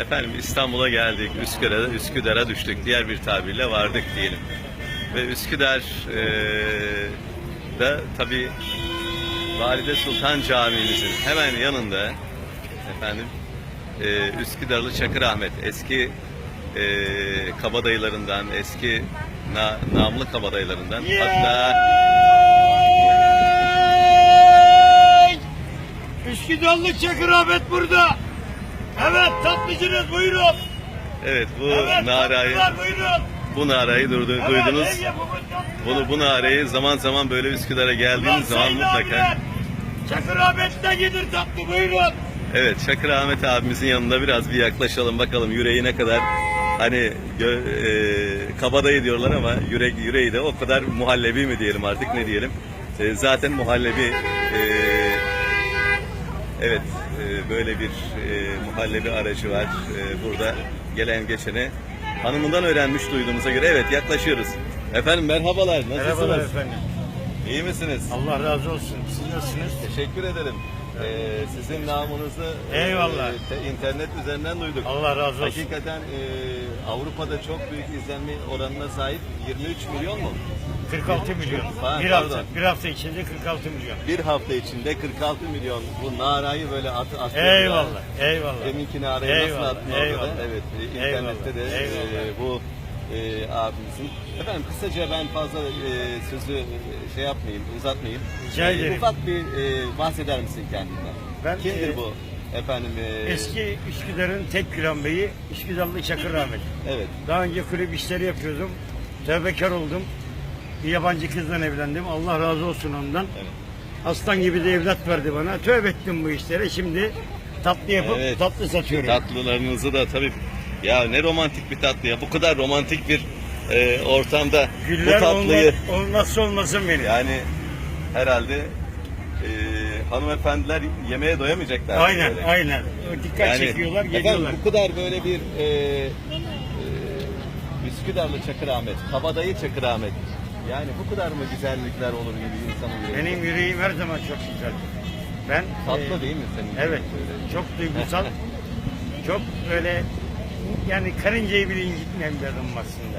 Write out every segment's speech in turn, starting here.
Efendim İstanbul'a geldik, Üsküdar'a, Üsküdar'a düştük. Diğer bir tabirle vardık diyelim. Ve Üsküdar eee da tabii Valide Sultan Camii'mizin hemen yanında efendim eee Üsküdarlı Çakır Ahmet eski eee kabadayılarından, eski na, namlı kabadayılarından hatta Üsküdarlı Çakır Ahmet burada. Evet tatlıcınız buyurun. evet bu Evet narayı bu narayı duydu- Evet, duydunuz. Bunu bu narayı zaman zaman böyle Üsküdar'a geldiğiniz zaman mutlaka Çakır Ahmet'ten gelir tatlı buyurun. Evet Çakır Ahmet abimizin yanında biraz bir yaklaşalım bakalım yüreği ne kadar hani gö- e, kabadayı diyorlar ama yürek yüreği de o kadar muhallebi mi diyelim artık ne diyelim. E, zaten muhallebi e, evet e, böyle bir e, muhallebi aracı var E, burada gelen geçene hanımından öğrenmiş duyduğumuza göre evet yaklaşıyoruz. Efendim merhabalar nasılsınız? Merhabalar efendim. İyi misiniz? Allah razı olsun. Siz nasılsınız? Teşekkür ederim. Ee, sizin namınızı e, Eyvallah. te- internet üzerinden duyduk. Allah razı olsun. Hakikaten e, Avrupa'da çok büyük izlenme oranına sahip 23 milyon mu? 46 milyon. Ha, bir hafta, bir hafta içinde 46 milyon. Bir hafta içinde 46 milyon bu narayı böyle at, atıyor. Eyvallah, eyvallah. Deminki narayı nasıl Eyvallah, attın orada da? eyvallah. Evet, e, Eyvallah, internette de e, eyvallah. bu e, abimizin. Efendim kısaca ben fazla e, sözü e, şey yapmayayım, uzatmayayım. Rica E, ufak bir e, bahseder misin kendinden? Ben, Kimdir e, bu? Efendim e, Eski Üsküdar'ın tek gülen beyi Üsküdarlı Çakır Ahmet. Evet. Daha önce kulüp işleri yapıyordum. Tövbekar oldum. Bir yabancı kızla evlendim. Allah razı olsun ondan. Evet. Aslan gibi de evlat verdi bana. Tövbe ettim bu işlere. Şimdi tatlı yapıp Evet. tatlı satıyorum. Tatlılarınızı da tabii ya ne romantik bir tatlı ya. Bu kadar romantik bir e, ortamda Güller bu tatlıyı olma- olmazsa olmasın benim. yani herhalde e, hanımefendiler yemeğe doyamayacaklar. aynen böyle. aynen. Dikkat çekiyorlar efendim, geliyorlar. bu kadar böyle bir e, e, Üsküdarlı Çakır Ahmet, Kabadayı Çakır Ahmet. Yani bu kadar mı güzellikler olur gibi insanın yüreğinde? Benim yüreğim her zaman çok güzel. Ben Tatlı e, değil mi senin? Evet. Böyle. Çok duygusal. çok böyle yani karıncayı bile bir adamım aslında.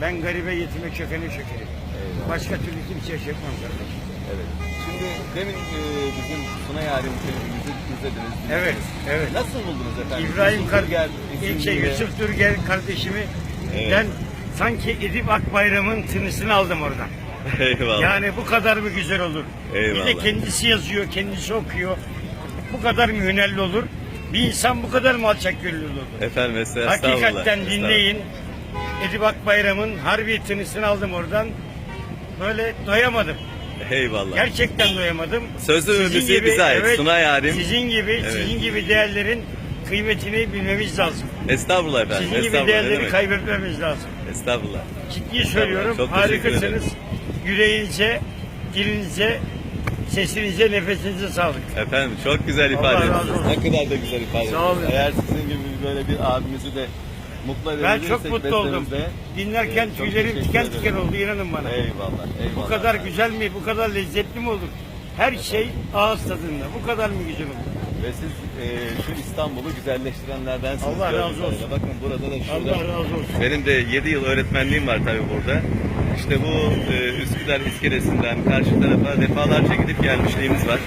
Ben garibe yetime çökene çökerim. Eyvallah. Başka türlü kimseye çökmem kardeşim. Evet. Şimdi demin e, bizim Sunay Yarim filmimizi izlediniz. Evet, evet. Nasıl buldunuz efendim? İbrahim Yusuf Kar Turgel ilk şey Yusuf Durgel kardeşimi Evet. ben sanki Edip Akbayram'ın tınısını aldım oradan. Eyvallah. Yani bu kadar mı güzel olur? Eyvallah. Bir de kendisi yazıyor, kendisi okuyor. Bu kadar mı hünerli olur? Bir insan bu kadar mı alçak gönüllü olur? Efendim estağfurullah. Hakikaten estağfurullah. dinleyin. Edip Akbayram'ın harbi tınısını aldım oradan. Böyle doyamadım. Eyvallah. Gerçekten doyamadım. Sözü övgüsü bize ait. Sunay Yarim. Sizin gibi, Evet. sizin gibi değerlerin kıymetini bilmemiz lazım. Estağfurullah efendim. Sizin gibi estağfurullah. değerleri kaybetmemiz lazım. Estağfurullah. Ciddi söylüyorum. Çok teşekkür Harikasınız. Yüreğinize, dilinize, sesinize, nefesinize sağlık. Efendim çok güzel Allah ifade razı ettiniz. olsun. Ne kadar da güzel ifade ettiniz. Sağ olun. Eğer sizin gibi böyle bir abimizi de mutlu Ben edebilirsek çok mutlu oldum. Dinlerken e, çok tüylerim teşekkür tiken ederim. tiken oldu inanın bana. Eyvallah. Eyvallah. Bu kadar güzel mi, bu kadar lezzetli mi olur? Her şey ağız tadında. Bu kadar mı güzel olur? Ve siz e, şu İstanbul'u güzelleştirenlerdensiniz. Allah razı olsun. kadarıyla. Bakın burada da şurada. Allah razı olsun. Benim de 7 yıl öğretmenliğim var tabii burada. İşte bu e, Üsküdar iskelesinden karşı tarafa defalarca gidip gelmişliğimiz var.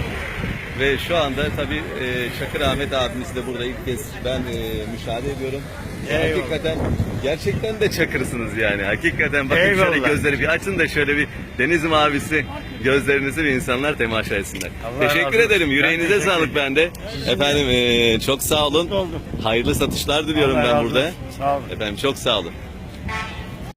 Ve şu anda tabii e, Çakır Ahmet abimiz de burada ilk kez ben e, müşahede ediyorum. Eyvallah. Hakikaten gerçekten de çakırsınız yani. Hakikaten bakın şöyle Eyvallah. gözleri bir açın da şöyle bir deniz mavisi gözlerinizi bir insanlar temaşa etsinler. Allah razı teşekkür olsun. ederim. Ben Yüreğinize teşekkür sağlık ederim. bende. Efendim e, çok sağ olun. Hayırlı satışlar diliyorum Allah ben razı burada. Sağ olun. Efendim çok sağ olun.